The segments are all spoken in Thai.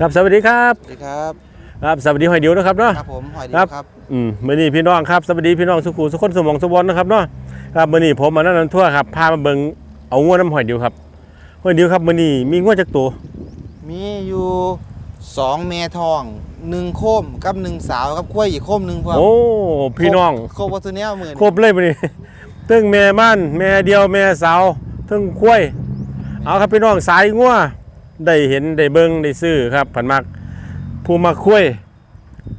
ครับสวัสดีครับสวัสดีครับครับสวัสดีหอยเดียวนะครับเนาะครับผมหอยดีครับครับอืมมื่อนี้พี่น้องครับสวัสดีพี่น้องสุขุสุขคนสมองสมบรนะครับเนาะครับมื่อนี้ผมมานั่นนันทั่วครับพามาเบิ่งเอางวดน้ำหอยเดียวครับหอยเดียวครับมื่อนี้มีงวดจากตัวมีอยู่สองเมทองหนึ่งโคมกับหนึ่งสาวครับกล้วยอีกโคมหนึ่งพวกโอ้พี่น้องโคมวัตถุเนี้ยหมื่นครบเลยมื่อนี้ทั้งแม่ม่านแม่เดียวแม่สาวทั้งคุ้ยเอาครับพี่น้องสายงัว ได้เห็นได้เบิ่งได้ซื้อครับผันมักผู้มาคุ้ย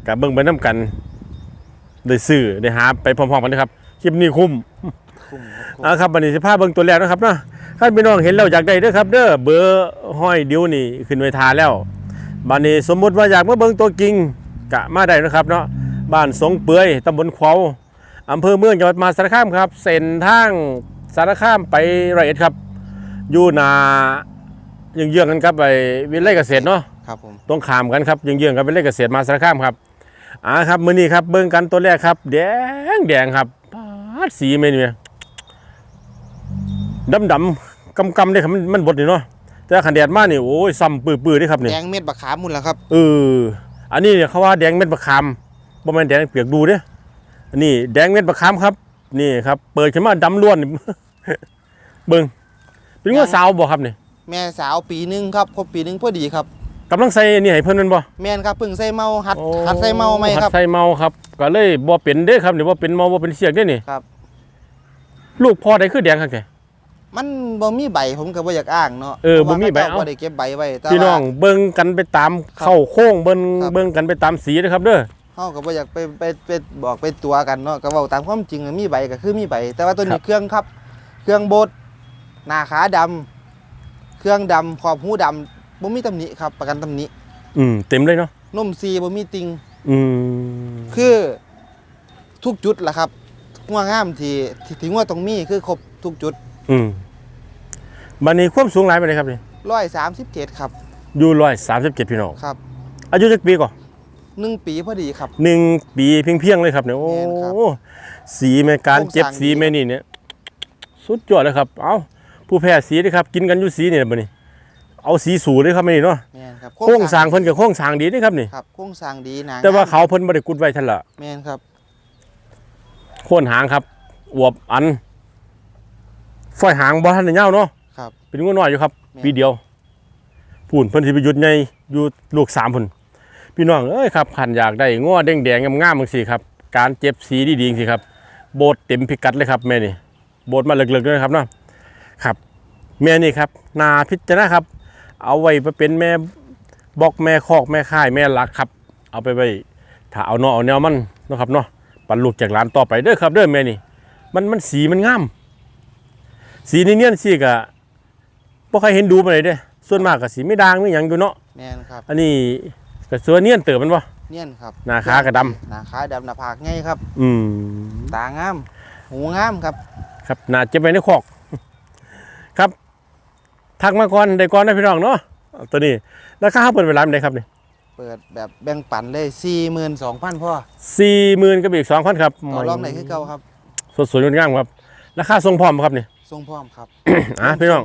กับเบิ่งไปน้ำกัน ได้ซื้อได้หาไปพร้อมๆกันนะครับคลิปนี้คุ้มคุ้มครับเอาครับวันนี้สิพาเบิ่งตัวแรกนะครับเนาะท่านพี่น้องเห็นแล้วอยากได้เด้อครับเด้อเบอร์ห้อยดิวนี่ขึ้นไว้ทาแล้วบัดนี้สมมุติว่าอยากมาเบิ่งตัวจริงกะมาได้นะครับเนาะบ้านสงเปื่อยตำบลขวาวอำเภอเมืองจังหวัดมหาสารคามครับ เส้นทางสารคามไปร้อยเอ็ดครับ อยู่หนา เยื้องๆกันครับไปวิไลเกษตรเนาะครับผมตรงขามกันครับเยื้องๆกันวิไลเกษตรมหาสารคามครับอ่าครับมื้อนี้ครับเบิ่งกันตัวแรกครับ แดงแดงครับปาดสีแม่นี่แม่ดำดำๆกำกำๆได้ครับมันมันบดนี่เนาะแต่ขันแดดมานี่โอ้ยซ้ำปื้อปื้อๆเด้ครับนี่แดงเม็ดบักขามมุนละครับเอออันนี้เนี่ยเขาว่าแดงเม็ดมะขามบ่แม่นแดงเปียกดูเด้อันนี้แดงเม็ดมะขามครับ นี่ครับ เปิดขึ้นมาดำล้วนนี่เบิ่งเป็นงัวสาวบ่ครับนี่ แม่สาวปีหนึ่งครับครบปีหนึ่งพอดีครับ กำลังใส่นี่ให้เพิ่นแม่นบ่แม่นครับเพิ่งใส่เมาหัดโอ้หัดใส่เมาไหมครับหัดใส่เมาครับ ก็เลยบ่เป็นเด้ครับนี่บ่เป็นเมาบ่เป็นเสียกเด้นี่ครับ ลูกพ่อได้คือแดงครับแกมันบ่มีใบผมก็บ่อยากอ้างเนาะเออบ่มีใบพราะว่าเขาเอ้าเจ้า บ่ได้เก็บใบไว้แต่พี่น้องว่า เบิ่งกันไปตามครับเข้าโค้งเบิ่งครับ เบิ่งกันไปตามสีนะครับเด้อ เฮาก็บ่อยากไปไปไปบอกไปตัวกันเนาะก็เว้าตามความจริงอะมีใบก็คือมีใบ แต่ว่าตัวนี้เครื่องครับ เครื่องบดหน้าขาดำ เครื่องดำขอบหูดำบ่มีตำหนิครับ ประกันตำหนิอืมเต็มเลยเนาะนมซีบ่มีติง อืมคือทุกจุดล่ะครับงัวงามที่ที่ที่งัวตรงมีคือครบทุกจุดอืมบันนี้ความสูงหลายไปเลยครับนี่137ครับอยู่ร้อยสามสิบเจ็ดพี่น้องครับอายุจักปีก่อนหนึ่งปีพอดีครับ หนึ่งปีเพียงเพียงๆเลยครับเนี่ยโอ้แม่นครับสีแม่การเจ็บโครงสร้างสีแม่นี่เนี่ย สุดยอดเลยครับ เอา ผู้แพ้สีเลยครับ กินกันอยู่สีนี่แหละบันนี้เอาสีสูเลยครับแม่นี่เนาะแม่นครับโค้งสร้างเพิ่นกับโค้งสร้างดีนี่ครับนี่ ครับโค้งสร้างดีหนาแต่ว่าเขาเพิ่นบ่ได้กุดไว้ทันละแม่นครับโค่นหางครับอวบอันฝอยหางบ่ทันได้ยาวเนาะครับ เป็นงูน้อยอยู่ครับแม่นปีเดียวพูนเพิ่นสิไปหยุดใหญ่อยู่ลูกสามพุ่นพี่น้องเอ้ยครับขันอยากได้ง้อแดงๆงามๆจังซี่ครับ การเจ็บสีดีๆจังซี่ครับ โบดเต็มพิกัดเลยครับแม่นี่โบดมาเลิกๆด้วยนะครับเนาะ ครับแม่นี่ครับนาพิจารณาครับ เอาไว้ไปเป็นแม่บอกแม่คอกแม่ค่ายแม่หลักครับ เอาไปไว้ถ้าเอาเนาะเอาแนวมันเนาะครับเนาะปันลูกจากหลานต่อไปเด้อครับเด้อแม่นี่ มันมันสีมันงามสีนี่เนียนสีกะบ่ใครเห็นดูมาเลยเด้ส่วนมากก็สีไม่ด่างไม่หยังอยู่เนาะแม่นครับอันนี้ก็สวยเนียนเติบมันบ่เนียนครับหน้าขากระดำหน้าขาดำหน้าผากไงครับ อืมตางาม หูงามครับ ครับน่าเจ็บไว้ในคอก ครับทักมาก่อนได้ก่อนนะพี่น้องเนาะเอาตัวนี้ราคาเปิดเวลาเป็นไดครับนี่เปิดแบบแบ่งปันเลย42,000พ่อสี่หมื่นกับอีกสองพันครับต่อรองไหนคือเก่าครับสดสวยงดงามครับราคาทรงพร้อมครับนี่ทรงพร้อมครับอะพี่น้อง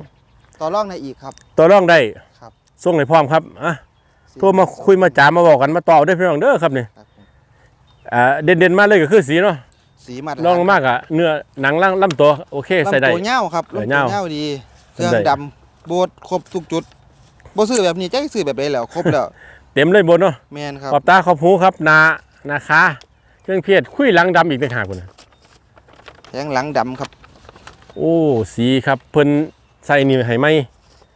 ต่อรองในอีกครับตัวรองได้ครับทรงไหนพร้อมครับอะโทรมาคุยมาจามาบอกกันมาต่อได้อพี่น้องเด้อครับนี่ครับผมอ่าเด่นเด่นๆมาเลยก็คือสีเนาะ สีมาตรลองลงมากอะเนื้อหนังล่างลำตัวโอเคใส่ลำได้ตัวเง่าครับเออลำเหตัวง้าเง่าดี เครื่องใส่ได้ดำโบดครบทุกจุดบ่ซื้อแบบนี้จะซื้อแบบไหนแล้วครบแล้วเต็มเลยบนเนาะแม่นครับขอบตาขอบหูครับนานาคาเครื่องเพียรคุยหลังดำอีกต่างหากคุณนะแทงหลังดำครับ โอ้สีครับเพิ่นใส่นี่ให้ไหม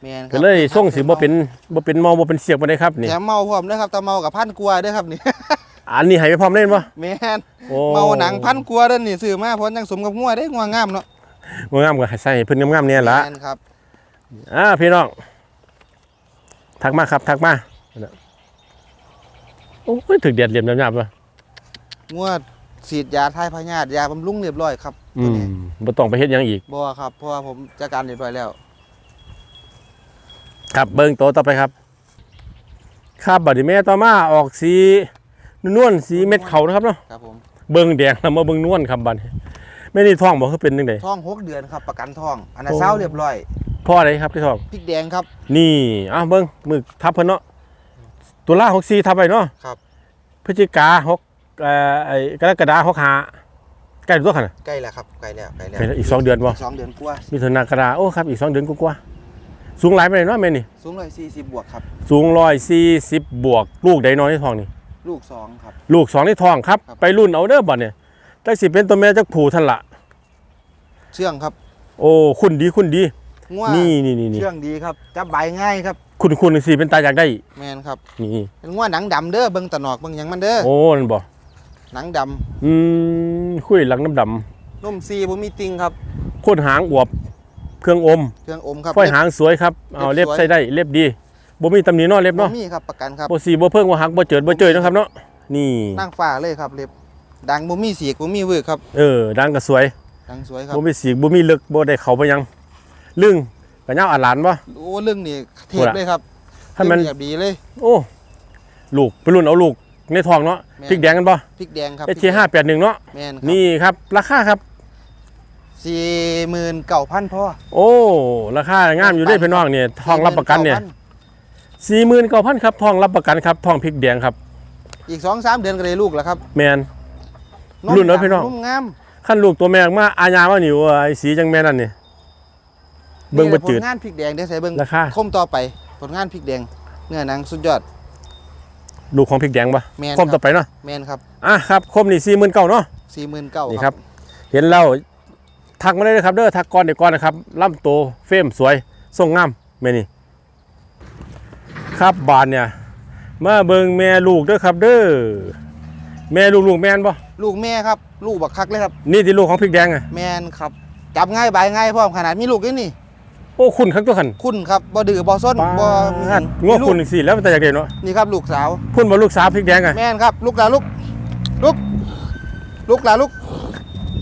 แม่นคก็รับเลยส่งสีบ่เป็นบ่เป็นเมาบ่เป็นเสียกบ่ได้ครับนี่แถมเมาพร้อมเด้อครับแต่เมากับพันกลัวาเด้อครับนี่ อันนี้ให้ไปพร้อมเล่นบ่แม่นโอ้เมาหนังพันกลัวาเด้อนี่ซื้อมาเพราะยังสมกับงัวเด้งัวงามเนาะบ่งามก็ให้ใส่ให้เพิ่นงามๆเนี่ยล่ะแม่นครับอ่าพี่น้องทักมาครับทักมาโอ้ยถึกเดียดเหลี่ยมยำๆว่ะงัวฉีดยาทายพยาธิยาบำรุงเรียบร้อยครับอืตัวมนี้บ่ต้องไปเฮ็ดหยังอีกบ่ครับเพราะว่าผมจัดการเรียบร้อยแล้ว ครับเบิ่งโตวต่อไปครับ ครับบัดนี้แม่ต่อมาออกสี นวลๆสีเม็ดเขานะครับเนาะครับผมเบิ่งแดงแล้วมาเบิ่งนวลครับบัดนี้แม่นี่ท้องบ่คือเป็นจังไดท้องหกเดือนครับประกันท้อง อันนั้นโอ้เศร้าเรียบร้อยพ่ออะไรครับที่ท้องพริกแดงครับ นี่อ้าวเบิ่งมือทับเพิ่นเนาะตุลาหกสี่ทับไปเนาะครับพฤศจิกาหกเอ่อไอ้กรกฎาหกห้าใกล้ตัวขนาดใกล้แล้วครับใกล้แล้วใกล้แล้วใกล้แล้วอีกสองเดือนบ่กสองเดือนกว่ามีถุนากระดาโอ้ครับอีกสองเดือนกว่าๆสูงหลายไปเลยเนาะแม่นี่สูงร้อยสี่สิบบวกครับสูงร้อยสี่สิบบวกลูกใดน้อยในท้องนี่ ลูกสองครับ ลูกสองในท้องครับ ครับ ไปรุ่นเอาเด้อบ่เนี่ยจักสิเป็นตัวแม่จักผูท่านละเชื่องครับโอ้คุณดีคุณดี ง่วนี่นี่นี่นี่เชื่องดีครับจับใบง่ายครับคุณคุณสิเป็นตาอยากได้ แมนครับนี่ เป็นง่วหนังดำเด้อเบิ่งตะหนอกเบิ่งหยังมันเด้อโอ้นั่นบ่หนังดอืมคุยหลังน้ำดำนุ่มซีบ่มีติงครับำโคตรหางอวบ เครื่องอมเครื่องอมครับ ฝ้อยหางสวยครับ เอาเล็เล็บบสวยใส่ได้เล็บดี บ่มีตำหนิเนาะเล็บบ่เนาะมีครับประกันครับบ่สีบ่เพิ่งบ่หักบ่เจิดบ่เจยเนาะครับเนาะนี่นั่งฟ้าเลยครับเล็บดังบ่มีสีกบ่มีเวิร์กครับเออดังก็สวยดังสวยครับบ่มีสีกบ่มีลึกบ่ได้เข้าไปหยังลึงก็ยาวอัดหลานบ่โอ้เรื่องนี้เทพเลยครับถ้ามันเรื่องแบบดีเลย โอ้ลูกไปรุ่นเอาลูกในท้องเนาะแม่นพริกแดงกันบ่พริกแดงครับเอทีห้าแปดหนึ่งเนาะแมนครับนี่ครับราคาครับสี่หมื่นเก้าพันพ่อโอ้ราคางามอยู่ได้พี่น้องเนี่ยทองรับประกันเนี่ย สี่หมื่นเก้าพันครับทองรับประกันครับทองพริกแดงครับ อีกสองสามเดือนก็ได้ลูกแล้วครับแมนมรุ่นเนอะพี่น้องนุ่มงามขั้นลูกตัวแม่ออกมาอาญาว่าหนิวไอ้สีจังแม่นั่นนี่เบิ่งบ่จืดผลงานพริกแดงเดี๋ยวใส่เบิ่งราคา คมต่อไปผลงานพริกแดง เนื้อหนังสุดยอด ลูกของพริกแดงปะแมนคมต่อไปเนาะแมนครับอะครับคมนี่สี่หมื่นเก้าเนาะ สี่หมื่นเก้านี่ครับเห็นแล้วทักมาได้เลยครับเด้อทักก่อนเดี๋ยวก่อนนะครับล่ำโตเฟรมสวยทรงงามแม่นี่ ครับบานเนี่ยมาเบิ่งแม่ลูกเด้อครับ เด้อแม่ลูกลูกแม่นบ่ลูกแม่ครับ ลูกบักคักเลยครับ นี่ที่ลูกของพริกแดงอะแมนครับจับง่ายบายง่ายพร้อมขนาดมีลูกด้วยนี่โอ้คุณครับตัวขันคุณครับบ่ดื้อบ่ส้นบ่มีปาดงอคุณสิแล้วมันแต่อยากเด่นเนาะนี่ครับลูกสาวพุ่นบ่ลูกสาวพริกแดงอะแม่นครับลูกหลานลูกลูกลูกหลานลูก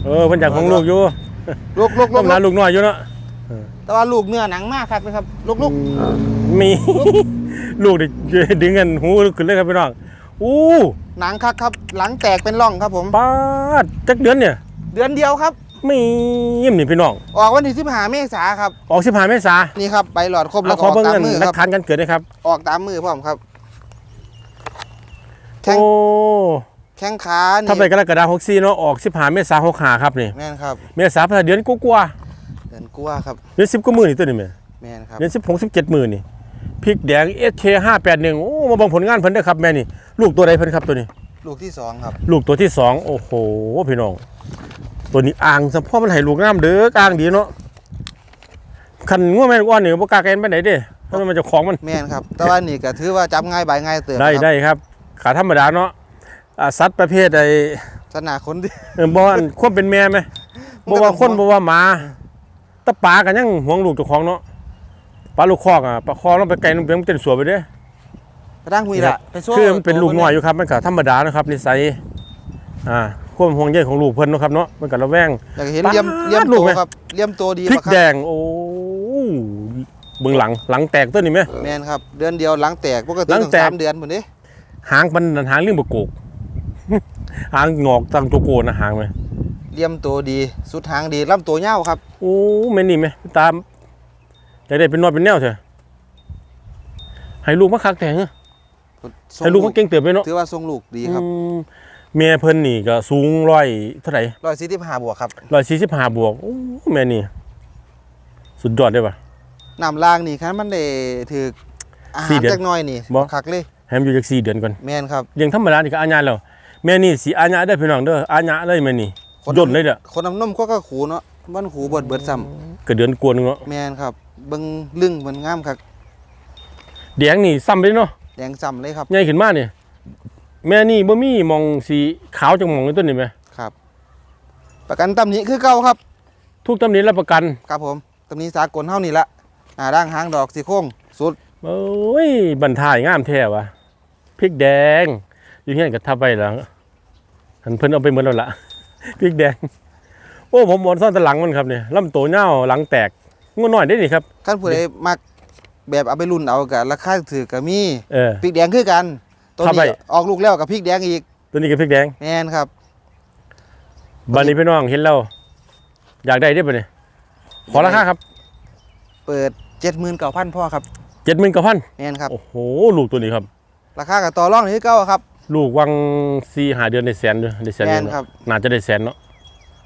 เออเพิ่นอยากของลูกอยู่ลูกลูกลูต้อกงหลานลูกน้อยอยู่เนาะแต่ว่าลูกเนื้อหนังมากครับนะครับลูกลูกมี ลูกนี่ดึงกันหูขึ้นเลยครับพี่น้องอู้หนังคักครับหลังแตกเป็นร่องครับผมปาดจักเดือนเนี่ย เดือนเดียวครับไม่ยิ้มนี่พี่น้องออกวันที่15เมษาครับออกสิบห้าเมษานี่ครับใบหลอดครบแล้เอาวก็ขอออกเบิ่งตามเงินมือหลัคกรับฐานกันเกิดนะครับ ออกตามมือพร้อมครับแข้งโอ้แข้งขานี่ถ้าไปกรกฎาคม64เนาะออกสิบห้าเมษาหกห้าครับนี่แม่นครับเมษาพฤษภาเดือนกว่าเดือนกลัวครับๆเดือนสิบกว่ามื้อนี่ตัวนี้แม่แม่นครับเดือนสิบหกสิบเจ็ดมื้อนี่ พริกแดง SK 581โอ้มาเบังผลงานเพิ่นเด้อครับแม่นี่ ลูกตัวใดเพิ่นครับตัวนี้ ลูกที่สองครับ ลูกตัวที่สองโอ้โหพี่น้อง ตัวนี้อ่างสะพ่อมันให้ลูกงามเด้ออ่างดีเนาะคันงัวแม่นอ้วนนี่บ่กล้าแกนไปไหนเด้เพราะมันเจะของมัน แม่นครับ แต่ว่านี่ก็ถือว่าจับง่ายใบง่ายเติมได้ครับได้ครับ ขาธรรมดาเนาะอ่าสัตว์ประเภทใดสนาคนที่เออบ่ว่าควบเป็นแม่ไหมมันบ่ก็ว่าต้องคนห่วงบ่ว่าหมาแตะปลากันยังห่วงลูกเจ้าของเนาะ ปลาลูกคอกอะปลาคอลงไปไกลลงไปมันเต้นสวยไปเด้กระด้างหุยละไปโซ่คือมันเป็นลูกน้อยอยู่ครับมันก็ธรรมดานะครับนิสัยอ่าความห่วงใยของลูกเพิ่นเนาะครับเนาะมันก็ระแวงอยากเห็นป๊าดเลี่ยมเลี่ยมลูโตกไหมครับเลี่ยมโตดีพริกบัคแดรับงโอ้เบื้องหลังหลังแตกตัวนี้ไหมแม่นครับเดือนเดียวหลังแตกปกติหลังต้องแตกสามเดือนหมดเด้หางมันหางเรื่องบกโกกหางงอกตังตัวโกนนะหางไหมเลี่ยมโตดีสุดทางดีลำตัวยาวครับโอ้แม่นนี่ไหมตาม อยากได้เป็นนอดเป็นแนวเถอะให้ลูกมาคักแต่งทรงให้ลูกมาเก่งเติบไปเนาะถือว่าทรงลูกดีครับอืมเมียเพิ่นนี่ก็สูงร้อยเท่าไหร่ร้อยสี่สิบห้าบวกครับร้อยสี่สิบห้าบวกโอ้แม่นี่ สุดยอดเลยป่ะน้ำล่างนี่ครับมันได้ถืออาสี่หารเดือนจักหน้อยนี่บ่คักเลยแฮมอยู่จากสี่เดือนก่อนแม่นครับเลี้ยงธรรมดานี่ก็อาญาแล้วแม่นี่สีอาญาได้อพี่น้องเด้ออาญาเลยแม่นี่คนย่นเลยเด้อคนน้ำนมก็ก็ขูเนาะบ้านขูเบิดเบิดซ้ก็เดือนกวนงเนาะำแม่นครับ เบิ่งลึงมันงามครับแดงนี่ซ้ำไปเนาะแดงซ้ำเลยครับ ใหญ่ขึ้นมาเนี่ยแม่นี่บ่มีมองสีขาวจังมองในต้นนี่ไหมครับ ประกันตำหนิคือเก่าครับ ทุกตำหนิรับประกันครับผมตำหนิสากลเท่านี้ละหน้าด่างหางดอกสีโค้งสุด โอ้ยบรรทายงามแท้วะพริกแดง อยู่เฮียนกับทับไปแล้วหันเพิ่นเอาไปหมดแล้วล่ะ พริกแดง โอ้ผมบอนซ่อนแตะหลังมันครับเนี่ยลำโตเน่าวหลังแตก งวน้อยได้นี่ครับขั้นผู้ใดมักแบบเอาไปรุ่นเอากับราคาถือกับมีเออ พริกแดงคือกันตัวครับนี้ไป ออกลูกแล้วกับพริกแดงอีกตัวนี้ก็พริกแดงแม่นครับ บันนี้พี่น้องเห็นแล้วอยากได้ได้ปะเนี่ยขอราคาครับเปิดเจ็ดหมื่นเก้าพันพ่อครับเจ็ดหมื่นเก้าพันแม่นครับ โอ้โหลูกตัวนี้ครับ ราคากับต่อรองที่เก้าครับ ลูกวังสี่หาเดือนได้แสนด้วยได้แสนแม่เดียวนเนอะครับ น่าจะได้แสนเนาะ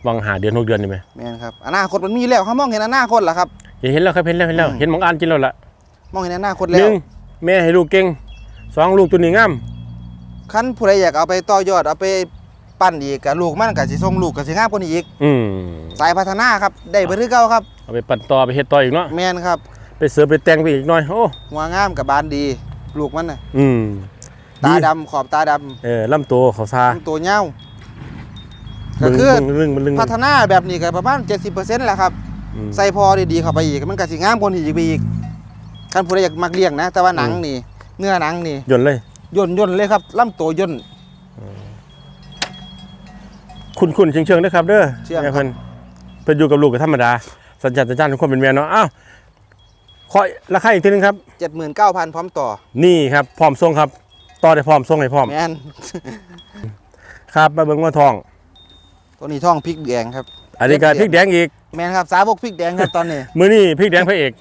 วังหาเดือนหกเดือนนี่ไหมแม่นครับอนาคตมันมีแล้วเขามองเห็นอนาคตแล้วครับ เห็นแล้วครับเห็นแล้วเห็นแล้วอืมเห็นหมองอ่านกินแล้วล่ะมองเห็นอนาคตหแล้นึ่วงแม่ให้ลูกเก่งสองลูกตัวนี้งามคันผู้ใดอยากเอาไปต่อยอดเอาไปปั้นอีกกับลูกมันก็สิส่งลูกก็สิงามกว่านี้อีก อืมสายพัฒนาครับได้เบอร์ที่เก้าครับ เอาไปปั่นต่อไปเฮ็ดต่ออีกเนาะแม่นครับไปเสือไปแต่งไปอีกหน่อยโอ้หัวงามกับบานดี ลูกมันน่ะอืมตาดีดำขอบตาดเออลำตัวเขาซาำตัวเง่า ก็คือมึงมึงมันลึง พัฒนาแบบนี้ก็ประมาณ 70%แหละครับ อืมใส่พอดีๆเข้าไปอีก มันก็สิงามกว่านี้อีกไปอีกคันผู้ใดอยากมักเลี้ยงนะ แต่ว่าหนังอืมนี่ เนื้อหนังนี่ย่นเลย ย่นย่นเลยครับลำตัวย่น คุณคุณเชิงเชิงๆนะครับเด้อเชื่องครับ แม่เพิ่นเพิ่นอยู่กับลูกก็ธรรมดา สัญชาตญาณของคนเป็นแม่เนาะอ้าวขอราคาอีกทีหนึงครับ 79,000 พร้อมต่อนี่ครับพร้อมส่งครับ ต่อได้พร้อมส่งให้พร้อม แม่นครับมาเบิ่งว่าทอง ตัวนี้ท้องพริกแดงครับอันนี้ก็พริกแดงอีกแม่นครับสาวกพริกแดงครับตอนนี้ มื้อนี้พริกแดงพระเอก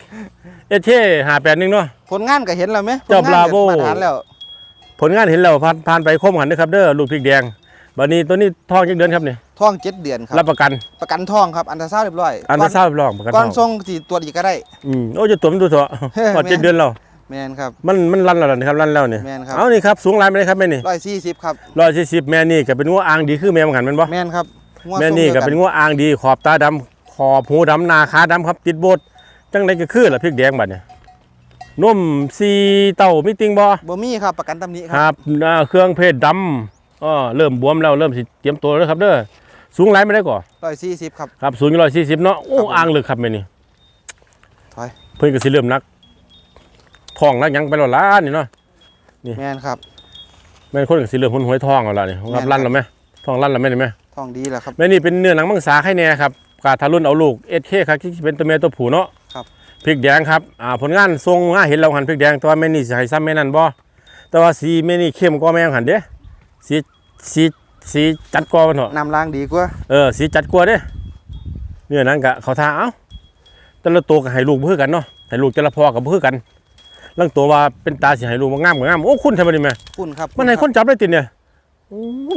เอเช่581เนาะผลงานก็เห็นแล้วไหมเจ้าผลงน Bravo มาตรฐานแล้วผลงานเห็นแล้วผ่านผ่านไปคมหันนะครับเด้อลูกพริกแดงบัดนี้ตัวนี้ทองจักเดือนครับนี่ท้องเจ็ดเดือนครับรับประกันประกันท้องครับอันตราซาวด์เรียบร้อยอันตราซาวด์รับรองประกันทก่อนองส่งสี่ตัวจอีกก็ได้อืมโอ้จะตัวมันดูเถอะเฮ้ยพอเจ็ดแม่นเดือนแล้วแมนครับมันมันรันแล้วนะครับรันแล้วนี่แม่นครับเอานี่ครับสูงหลายไปเลยครับแม่นี่ร้อยสี่สิบครับร้อยสี่สิบแม่นี่ก็เป็นงัวอ่างดีคือแม่มังหันแมันบ่แมนครับงัว แม่ทรงนี่ดียวก็เป็นงัวอ่างดีขอบตาดำขอบหูดำหนาขาดำครับ ติดโบดจังไดก็คือล่ะพริกแดงบัดเนี่ยนมซีเต้ามีติงบ่บ่มีครับประกันตำหนิคครับรับอ่าเครื่องเพศดำอ๋อเริ่มบวมแล้วเริ่มสิเตรียมตัวแล้วครับเด้อสูงหลายไม่ได้ก่อ ร้อยสี่สิบครับ ครับสูงร้อยสี่สิบเนาะโอ้ครับผมอ่างลึกครับแม่นี่ถอย เพิ่นก็สิเริ่มนักท้องนักหยังไปแล้วล่ะนี่เนาะแมนครับ แม่นคนก็สิเริ่มหุนหวยท้องแล้วล่ะนี่ครับแม่นครับ ลั่นแล้วไหมท้องลั่นแล้วแม่นี่ไหม ท้องดีแล้วครับแม่นี่เป็นเนื้อหนังมังสาไข่แน่ครับกาทารุ่นเอาลูกเอสเคครับที่เป็นตัวเมียตัวผู้เนาะครับพริกแดงครับอ่าผลงานทรงมาเห็นเราหันพริกแดงแต่ว่าแม่นี่สิให้ซ้ำแม่นั่นบ่แต่ว่าสีแม่นี่เข้มกว่าแม่หันเด้สีสีสีจัดกว่ามันเถอะนำล้างดีกว่าเออสีจัดกว่าเด้เนื้อหนังกะเขาทาเอ้าแต่ละตัวก็ให้ลูกบ่คือกันเนาะให้ลูกแต่ละพ่อก็บ่คือกันลังตัวว่าเป็นตาสิให้ลูกว่างามก็งามโอ้คุณทำไมนี่แม่คุณครับมันให้คนจับได้ติเนี่ยโอ้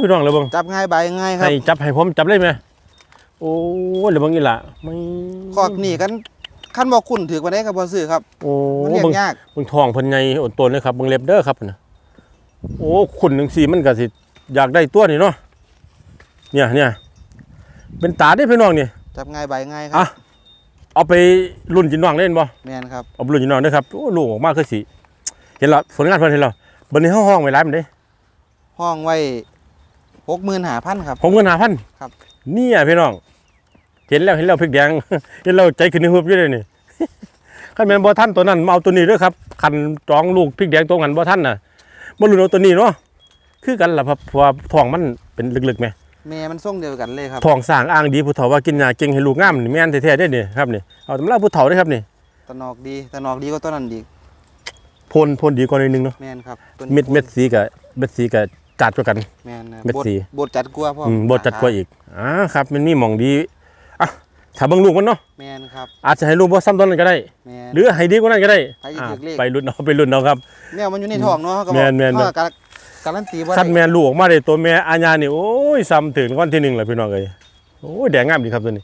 พี่น้องเลยเบิ่งจับง่ายใบง่ายครับให้จับให้ผมจับได้ไหมโอ้ยเดี๋ยวบางอีหละไม่คอกนี่กันขั้นบอกคุณถือวันนี้ครับบอซื้อครับโอ้มันเลี้ยเบางงยากบางทองเพิ่นใหญ่อดตนเลยครับเบางเล็บเด้อครับนะโอ้ขุนหนึ่งสีมันก็สิอยากได้ตัวนี่เนาะเนี่ยเนี่ยเป็นตาได้พี่น้องนี่จับง่ายใบง่ายคอะรับเอาไปรุ่นจินน้องเล่นบ่แมนครับเอาไปรุ่นจินน้องเด้อครับโอ้ลูกออกมาคือสิเห็นและผลงานเพิ่นเห็นแล้วบัดนี้ห้องห้องไว้หลายมันเด้ ห้องไว้หกหมื่นหาพันครับ ผมเงิน5,000ครับ เนี่ยพี่น้อง เห็นแล้วเห็นแล้วพริกแดง เห็นแล้วใจขึ้นในหัวอยู่เลยนี่คันแม่นบ่ทันตัวนั้นมาเอาตัวนี้เด้อครับคันจองลูกพริกแดงตัวนั้นบ่ทันน่ะบ่รู้เอาตัวนี้เนาะคือกันล่ะครับเพราะว่าท้องมันเป็นลึกๆแหมแม่มันส่งเดียวกันเลยครับท้องสร้างอ้างดีผู้เฒ่าว่ากินยาเก่งให้ลูกงามนี่แม่นแท้ๆเด้อนี่ครับนี่เอาตำราผู้เฒ่าเด้อครับนี่ตะนอกดีตะนอกดีก็ต้นนั้นดีพ่นพ่นดีกว่าหน่อยนึงเนาะ แมนครับต้นเม็ดเม็ดสีกับเม็ดสีกับ จัดกว่ากัน แมนนะเม็ดบดสี บดจัดกลัวาพ่ออืมบ่จัดกว่าอีกอ่าครับ มันมีหม่องดีอะถ้าเบิ่งลูกมันเนาะแมนครับอาจจะให้ลูกบ่ซ้ำต้นนั้นก็ได้ แมนหรือให้ดีกว่านั้นก็ได้ให้อีกอ่าเลข ไปรุ่นเอาไปรุ่นเอาครับ แมวมันอยู่ในท้องเนาะเขาก็บแม่อกนแม่น เขาก็การการันตีว่าคันแม่ลูกออกมาได้ตัวแม่อาญานี่โอ้ยซ้ำถึงวันที่หนึ่งเลยพี่น้องเอ้ยโอ้ยแดงงามดีครับตัวนี้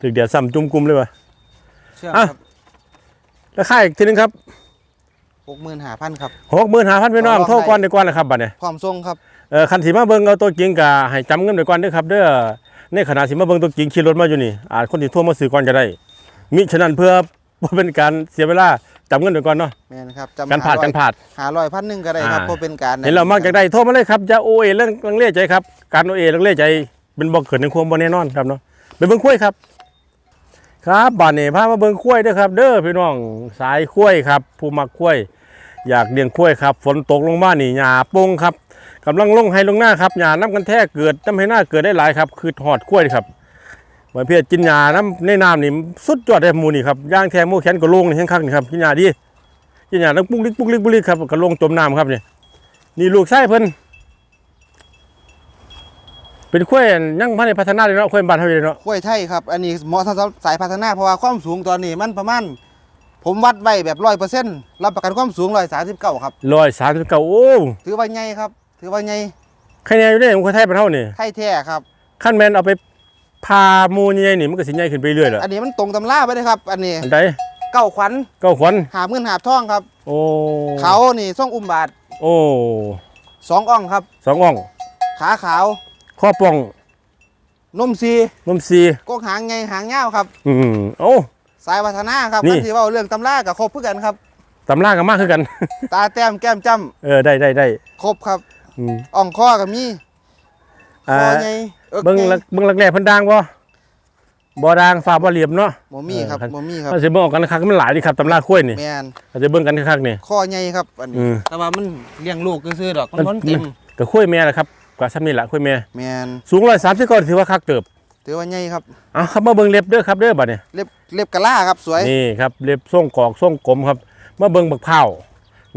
ถึงเดี๋ยวซ้ำจุ่มกุมเลยว่ะเชื่ออะ ครับราคาอีกทีหนึงครับหกหมื่นหาพันครับหกหมื่นห้าพันพี่น้องต่อรองโทรก่อนดีกว่านะครับบัดเนี่ยพร้อมส่งครับเออคันสีมาเบิ่งเอาตัวจริงกะให้จำเงินไปก่อนเด้อครับเด้อในขณะสิมาเบิ่งตัวจริงขี่รถมาอยู่นี่อาจคนที่โทั่วมาซื้อก่อนจะได้มิฉะนั้นเพื่อบ่เป็นการเสียเวลาจำเงินไปก่อนเนาะ แมนครับจำการผ่านการผ่านหาร้อยพันหนึ่งก็ได้ครับอ่า เพราะเป็นการเห็นเรามากจากได้โทรมาเลยครับจะโอเอเรื่องลังเลใจครับการโอเอลังเลใจเป็นบ่เกิดในความบ่แน่นอนครับเนาะไปเบิ่งคุ้ยครับ ครับบ้านนี้พามาเบิ่งคุ้ยเด้อครับ เด้อพี่น้องสายคุ้ยครับ ผู้มักคุ้ยอยากเลี้ยงคุ้ยครับ ฝนตกลงมานี่หญ้าโป่งครับ กำลังลงให้ลงหน้าครับหญ้าน้ำกันแท้เกิดน้ำให้หน้าเกิดได้หลายครับ คือหอดคุ้ยครับเหมือนเพียกินหญ้าน้ำในน้ำนี่สุดยอดเลยหมูนี่ครับย่างแท้หมูแขนก็ลงนี่แห้งคักนี่ครับกินหญ้าดีกินหญ้าน้ำปุ๊กลิกปุ๊กลิกปุ๊กลิกครับก็ลงจมน้ำครับนี่นี่ลูกไส้เพิ่นเป็นข้วยยังพันในพัฒนาเลยเนาะข้วยบ้านเฮาเลยเนาะกล้วยไทยครับอันนี้เหมาะสำหรับสายพัฒนาเพราะว่าความสูงตอนนี้มันประมาณผมวัดไว้แบบร้อยเปอร์เซ็นต์รับประกันความสูงร้อยสามสิบเก้าครับร้อยสามสิบเก้าโอ้ถือว่าใหญ่ครับ ถือว่าใหญ่ใครแน่อยู่ได้ของคนไทยเป็นเท่านี่ไทยแท้ครับ ขั้นแมนเอาไปพาหมูใหญ่ๆนี่มันก็สิใหญ่ขึ้นไปเรื่อยเหรออันนี้มันตรงตำราไปเลยครับ อันนี้อันใดเก้าขวัญเก้าขวัญหาบเงินหาบท่องครับ โอ้เขานี่ส่องอุ้มบาทโอ้สองอ่องครับ สองอ่องขาขาวข้อป่องนมซีนมซีกกหางไงหางยาวครับ อืมโอ้สายวัฒนาครับนี่มันที่เว่าเรื่องตำรากับครบเพื่อกันครับตำล่ากันมากขึ้นกัน ตาแต้มแก้มจ้เออได้ได้ได้ำครบครับ อืมอ่องข้อกับมีคอ่าอไงเอิกเบิ้งไงลักเบิ้งลักแรกเพิ่นดังบ่บ่ดังฝ่าบ่เหลี่ยมเนาะหมมี่ครับเออหมมี่ครับมันสิเบิ่งออกกันคักมันหลายดิครับตำราคุ้ยนี่แมนอาจจะเบิ่งกันคักๆนี่ข้อไงครับอันอืนี้มแต่ว่ามันเลี้ยงลูกซื่อๆดอกมันมันล้นเต็มก็คุ้ยแม่แหละครับก็ซ้ำนี่แหละคุ้ยแม่แมนสูง130ก็ถือว่าคักเติบถือว่าไงครับ เอาครับมาเบิ่งเล็บเด้อครับเด้อบัดนี้ เล็บเล็บกะล่าครับสวยนี่ครับเล็บทรงกอกทรงกลมครับมาเบิ่งบักพร้าวห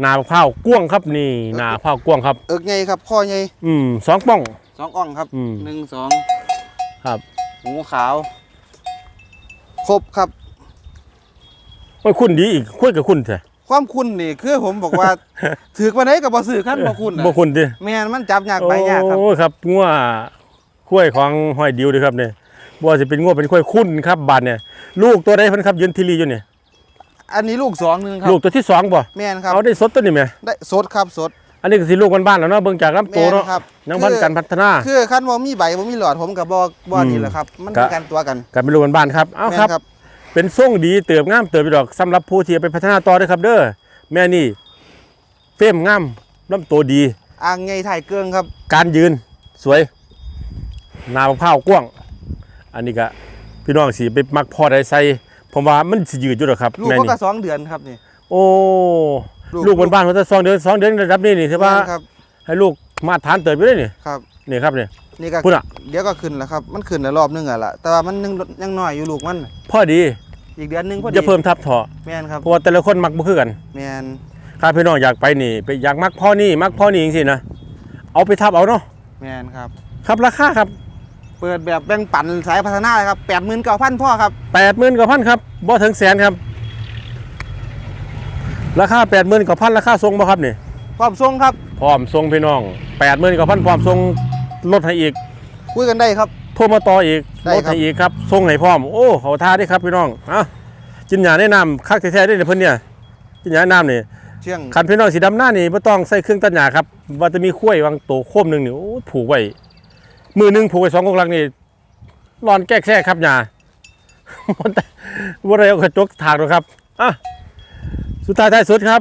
น้าบักพร้าวกว้างครับนี่หน้าบักพร้าวกว้างครับ เอิกไงครับข้อไงอืมสองป้อง สองอ่องครับอืม หนึ่งสองครับหูขาว ครบครับ โอ้ยคุณดีอีกคุยกับคุณแท้ความคุณนี่คือผมบอกว่า ถือวันไหนกับบ่ซื้อขั้นบ่คุณน่ะบ่คุณดิแม่นมันจับยากไปยากครับ โอ้ครับงัวคุ้ยของห้อยดิวเด้อครับเนี่ยบ่ว่าสิเป็นงัวเป็นคุ้ยคุณครับบาดเนี่ยลูกตัวใดเพิ่นครับยืนทีรีอยู่นี่ อันนี้ลูกสองหนึงครับลูกตัวที่สองบ่แม่นครับเอาได้สดตัวนี้ไหมได้สดครับสด อันนี้ก็สิลูกบ้านๆแล้วเนาะเบิ่งจากลำตัวเนาะแม่ครับยังพันการพัฒนาคือขั้นบ่มีใบบ่มีหลอดผมกับบ่บ่อืมนี่แหละครับ มันก็เป็นการตัวกันกันเป็นลูกบ้านๆครับเอาแม่นครับครับ เป็นทรงดีเติบงามเติบไปดอกสำหรับผู้ที่เอาไปพัฒนาต่อเด้อครับ เด้อแม่นี่เฟ้มงามลำตัวดีอ่างไงถ่ายเกลืองครับ การยืนสวยหน้าบักพร้าวกว้าง อันนี้ก็พี่น้องสิไปมักพอได้ใส่ ผมว่ามันสิยืดอยู่ดอกครับลูกแม่ก็นี่ก็สองเดือนครับนี่ โอ้ลูกบนบ้านเขาจะสองเดือนสองเดือนระดับนี้นี่ถือว่าแม่นครับให้ลูกมาตรฐานเติบไปเลยนี่ครับ นี่ครับนี่ นี่ก็พุ่นอะเดี๋ยวก็ขึ้นแล้วครับ มันขึ้นแล้วรอบนึงอะล่ะแต่ว่ามันยังยังน้อยอยู่ลูกมันพอดีอีกเดือนหนึงพอดีอย่าเพิ่มทับเถาะแม่นครับเพราะว่าแต่ละคนมักบ่คือกันแม่นถ้าพี่น้องอยากไปนี่ไปอยากมักพ่อนี่มักพ่อนี่จริงๆนะเอาไปทับเอาเนาะแม่นครับ ครับราคาครับ เปิดแบบแบ่งปันสายพัฒนาเลยครับ89,000พ่อครับแปดหมื่นกว่าพันครับบ่ถึงแสนครับ ราคาแปดหมื่นกว่าพันราคาทรงบ่ครับนี่พร้อมส่งครับพร้อมทรงพี่น้องแปดหมื่นกว่าพันพร้อมทรงลดให้อีกคุยกันได้ครับ โทรมาต่ออีกได้ลครับดให้อีกครับทรงให้พร้อม โอ้เขาท่าได้ครับพี่น้องอะกินยาแนะนำคักแท้ๆได้เลยเพิ่นเนี่ยกินยาแนะนำนี่ เชียงคันพี่น้องสีดำหน้านี่ไม่ต้องใส่เครื่องตัดหญ้าครับ ว่าจะมีขั้วยวางโตโคมหนึ่งนี่โอ้ผูกไว้ มือหนึ่งผูกไว้สองกงลังนี่รอนแก้แค่ครับหญ้าวันแต่ว่าไรเอากระจกถากหรอกครับอะสุดท้ายท้ายสุดครับ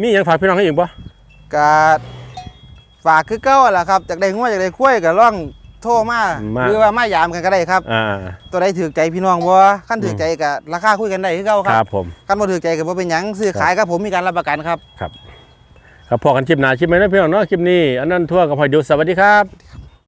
มีอย่างฝากพี่น้องให้อีกปะกาฝากคือเก้าล่ะครับจากได้งัวจากได้คุ้ยก็ล่องโทรมาหรือว่ามายามกันก็ได้ครับอ่าตัวใดถือใจพี่น้องบ่ขั้นถือใจก็ราคาคุยกันได้คือเก่าคครัรับบผมขั้นบ่ถือใจก็บ่เป็นหยังซื้อขายกับผมมีการรับประกันครับครับพอกันคลิปหน้าคลิปไหนนะพี่น้องเนาะคลิปนี้อันนั้นทั่วกับหอยเดียวสวัสดีครับ